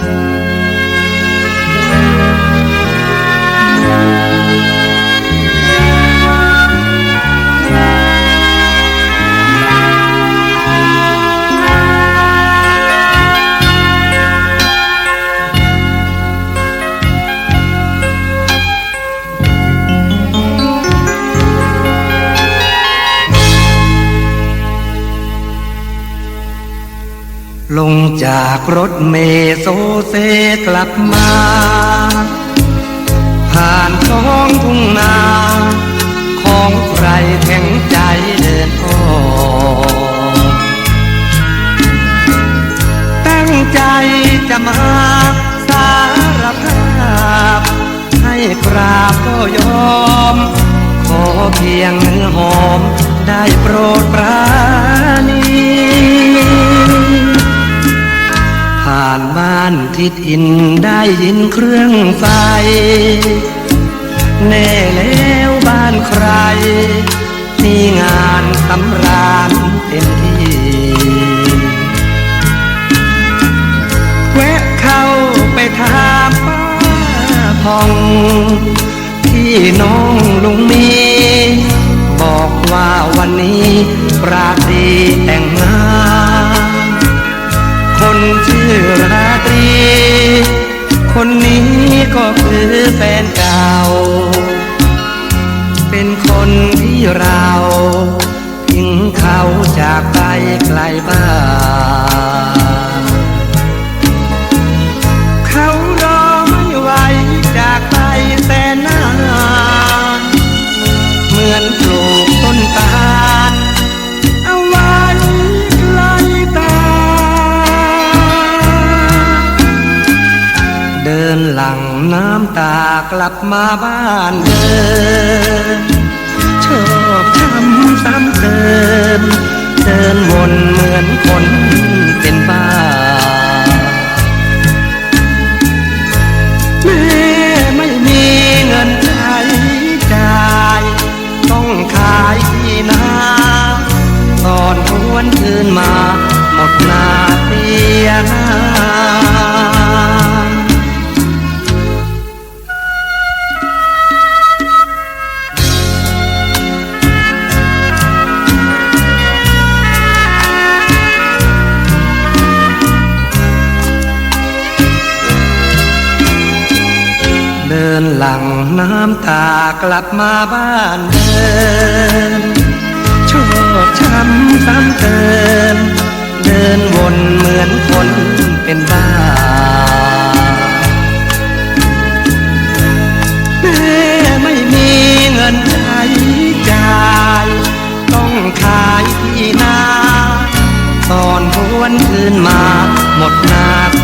Bye. ลงจากรถเมโซเซกลับมา ผ่านท้องทุ่งนา ของใครแข็งใจเดินอ้อมตั้งใจจะมาสารภาพ ให้กราบก็ยอม ขอเพียงเนื้อหอมได้โปรดปรา ทิดอินได้ยินเครื่องไฟแน่แล้วบ้านใคร มีงานสำราญเต็มที่ แวะเข้าไปถามป้าพอง ที่น้องลุงมี บอกว่าวันนี้ปราดีแต่งงาน คนชื่อราตรี เป็นคนที่เราทิ้งเขาจากไปไกลบ้าน น้ำตากลับมาบ้านเดิมชอบช้ำซ้ำเติมเดินวนเหมือนคนเป็นบ้า แม่ไม่มีเงินใช้จ่าย ต้องขายที่นาตอนทวนคืนมา หมดนาเสียหน้า นหลังน้ำตากลับมาบ้านเดิมชอบช้ำซ้ำเติมเดินวนเหมือนคนเป็นบ้าแม่ไม่มีเงินใช้จ่าย ต้องขายที่นาตอนหวนคืนมาหมดนาเสียหน้า